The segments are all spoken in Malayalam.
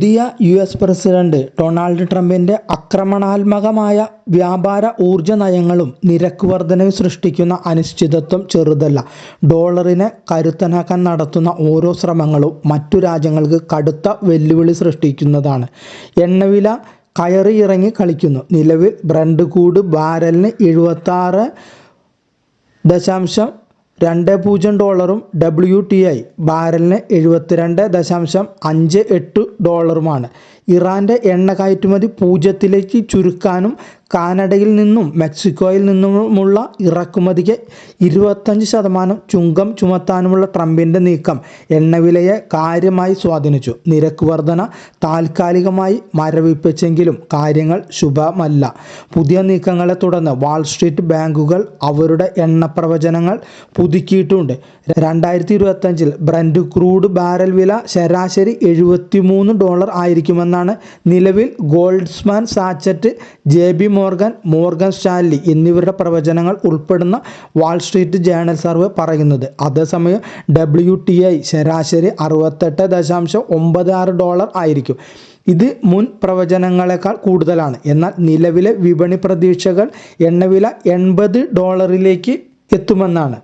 പുതിയ യു എസ് പ്രസിഡന്റ് ഡൊണാൾഡ് ട്രംപിന്റെ ആക്രമണാത്മകമായ വ്യാപാര ഊർജ നയങ്ങളും നിരക്ക് വർധനയും സൃഷ്ടിക്കുന്ന അനിശ്ചിതത്വം ചെറുതല്ല. ഡോളറിനെ കരുത്തനാക്കാൻ നടത്തുന്ന ഓരോ ശ്രമങ്ങളും മറ്റു രാജ്യങ്ങൾക്ക് കടുത്ത വെല്ലുവിളി സൃഷ്ടിക്കുന്നതാണ്. എണ്ണവില കയറി ഇറങ്ങി കളിക്കുന്നു. നിലവിൽ ബ്രണ്ട് കൂട് ബാരലിന് എഴുപത്തി ദശാംശം രണ്ട് പൂജ്യം ഡോളറും ഡബ്ല്യു ടി ഐ ബാരലിന് എഴുപത്തിരണ്ട് ദശാംശം അഞ്ച് എട്ട് ഡോളറുമാണ്. ഇറാന്റെ എണ്ണ കയറ്റുമതി പൂജ്യത്തിലേക്ക് ചുരുക്കാനും കാനഡയിൽ നിന്നും മെക്സിക്കോയിൽ നിന്നുമുള്ള ഇറക്കുമതിക്ക് ഇരുപത്തഞ്ച് ശതമാനം ചുങ്കം ചുമത്താനുമുള്ള ട്രംപിന്റെ നീക്കം എണ്ണവിലയെ കാര്യമായി സ്വാധീനിച്ചു. നിരക്ക് വർധന താൽക്കാലികമായി മരവിപ്പിച്ചെങ്കിലും കാര്യങ്ങൾ ശുഭമല്ല. പുതിയ നീക്കങ്ങളെ തുടർന്ന് വാൾസ്ട്രീറ്റ് ബാങ്കുകൾ അവരുടെ എണ്ണ പ്രവചനങ്ങൾ പുതുക്കിയിട്ടുണ്ട്. രണ്ടായിരത്തി ഇരുപത്തഞ്ചിൽ ബ്രൻഡ് ക്രൂഡ് ബാരൽ വില ശരാശരി എഴുപത്തിമൂന്ന് ഡോളർ ആയിരിക്കുമെന്നാണ് നിലവിൽ Goldman Sachs J P Morgan Morgan Stanley എന്നിവരുടെ പ്രവചനങ്ങൾ ഉൾപ്പെടുന്ന വാൾസ്ട്രീറ്റ് ജേണൽ സർവേ പറയുന്നത്. അതേസമയം ഡബ്ല്യു ടി ഐ ശരാശരി അറുപത്തെട്ട് ദശാംശം ഒമ്പത് ആറ് ഡോളർ ആയിരിക്കും. ഇത് മുൻ പ്രവചനങ്ങളെക്കാൾ കൂടുതലാണ്. എന്നാൽ നിലവിലെ വിപണി പ്രതീക്ഷകൾ എണ്ണവില എൺപത് ഡോളറിലേക്ക് എത്തുമെന്നാണ്.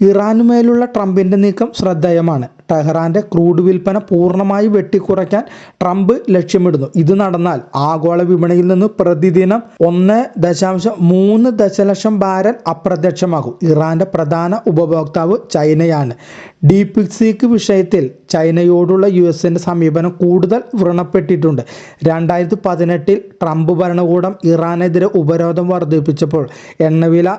ഇറാനുമേലുള്ള ട്രംപിന്റെ നീക്കം ശ്രദ്ധേയമാണ്. ടെഹ്റാന്റെ ക്രൂഡ് വിൽപ്പന പൂർണമായി വെട്ടിക്കുറയ്ക്കാൻ ട്രംപ് ലക്ഷ്യമിടുന്നു. ഇത് നടന്നാൽ ആഗോള വിപണിയിൽ നിന്ന് പ്രതിദിനം ഒന്ന് ദശാംശം മൂന്ന് ദശലക്ഷം ബാരൽ അപ്രത്യക്ഷമാകും. ഇറാന്റെ പ്രധാന ഉപഭോക്താവ് ചൈനയാണ്. ഡീപിക്സിക്ക് വിഷയത്തിൽ ചൈനയോടുള്ള യു എസിന്റെ സമീപനം കൂടുതൽ വ്രണപ്പെട്ടിട്ടുണ്ട്. രണ്ടായിരത്തി പതിനെട്ടിൽ ട്രംപ് ഭരണകൂടം ഇറാനെതിരെ ഉപരോധം വർദ്ധിപ്പിച്ചപ്പോൾ എണ്ണവില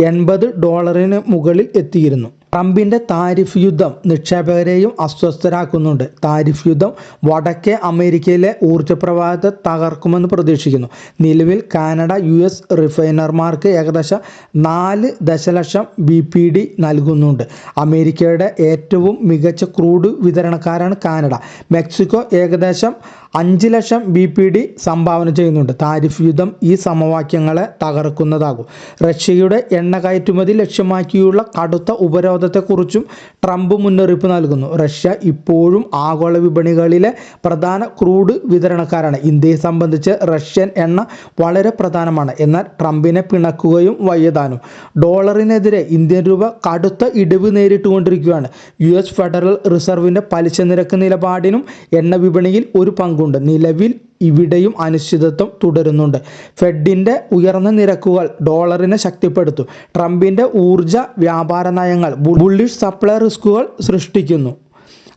എൺപത് ഡോളറിന് മുകളിൽ എത്തിയിരുന്നു. ട്രംപിന്റെ താരിഫ് യുദ്ധം നിക്ഷേപകരെയും അസ്വസ്ഥരാക്കുന്നുണ്ട്. താരിഫ് യുദ്ധം വടക്കേ അമേരിക്കയിലെ ഊർജ പ്രവാഹത്തെ തകർക്കുമെന്ന് പ്രതീക്ഷിക്കുന്നു. നിലവിൽ കാനഡ യു എസ് റിഫൈനർമാർക്ക് ഏകദേശം നാല് ദശലക്ഷം ബി പി ഡി നൽകുന്നുണ്ട്. അമേരിക്കയുടെ ഏറ്റവും മികച്ച ക്രൂഡ് വിതരണക്കാരാണ് കാനഡ. മെക്സിക്കോ ഏകദേശം അഞ്ച് ലക്ഷം ബി പി ഡി സംഭാവന ചെയ്യുന്നുണ്ട്. താരിഫ് യുദ്ധം ഈ സമവാക്യങ്ങളെ തകർക്കുന്നതാകും. റഷ്യയുടെ എണ്ണ കയറ്റുമതി ലക്ഷ്യമാക്കിയുള്ള കടുത്ത ഉപരോധത്തെക്കുറിച്ചും ട്രംപ് മുന്നറിയിപ്പ് നൽകുന്നു. റഷ്യ ഇപ്പോഴും ആഗോള വിപണികളിലെ പ്രധാന ക്രൂഡ് വിതരണക്കാരാണ്. ഇന്ത്യയെ സംബന്ധിച്ച് റഷ്യൻ എണ്ണ വളരെ പ്രധാനമാണ്. എന്നാൽ ട്രംപിനെ പിണക്കുകയും വയ്യതാനും. ഡോളറിനെതിരെ ഇന്ത്യൻ രൂപ കടുത്ത ഇടിവ് നേരിട്ടുകൊണ്ടിരിക്കുകയാണ്. യു എസ് ഫെഡറൽ റിസർവിന്റെ പലിശ നിരക്ക് നിലപാടിനും എണ്ണ വിപണിയിൽ ഒരു പങ്കുണ്ട്. നിലവിൽ ഇവിടെയും അനിശ്ചിതത്വം തുടരുന്നുണ്ട്. ഫെഡിന്റെ ഉയർന്ന നിരക്കുകൾ ഡോളറിനെ ശക്തിപ്പെടുത്തും. ട്രംപിന്റെ ഊർജ വ്യാപാര നയങ്ങൾ ബുള്ളിഷ് സപ്ലൈ റിസ്കുകൾ സൃഷ്ടിക്കുന്നു.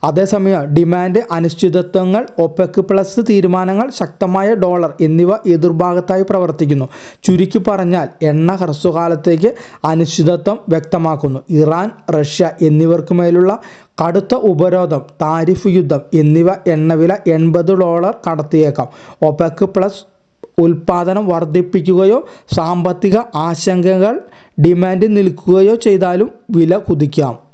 അതേസമയം ഡിമാൻഡ് അനിശ്ചിതത്വങ്ങൾ ഒപെക് പ്ലസ് തീരുമാനങ്ങൾ ശക്തമായ ഡോളർ എന്നിവ എതിർഭാഗത്തായി പ്രവർത്തിക്കുന്നു. ചുരുക്കി പറഞ്ഞാൽ എണ്ണ ഹ്രസ്വകാലത്തേക്ക് അനിശ്ചിതത്വം വ്യക്തമാക്കുന്നു. ഇറാൻ റഷ്യ എന്നിവർക്ക് മേലുള്ള കടുത്ത ഉപരോധം താരിഫ് യുദ്ധം എന്നിവ എണ്ണവില എൺപത് ഡോളർ കടത്തിയേക്കാം. ഒപെക് പ്ലസ് ഉൽപാദനം വർദ്ധിപ്പിക്കുകയോ സാമ്പത്തിക ആശങ്കകൾ ഡിമാൻഡ് നിൽക്കുകയോ ചെയ്താലും വില കുതിക്കാം.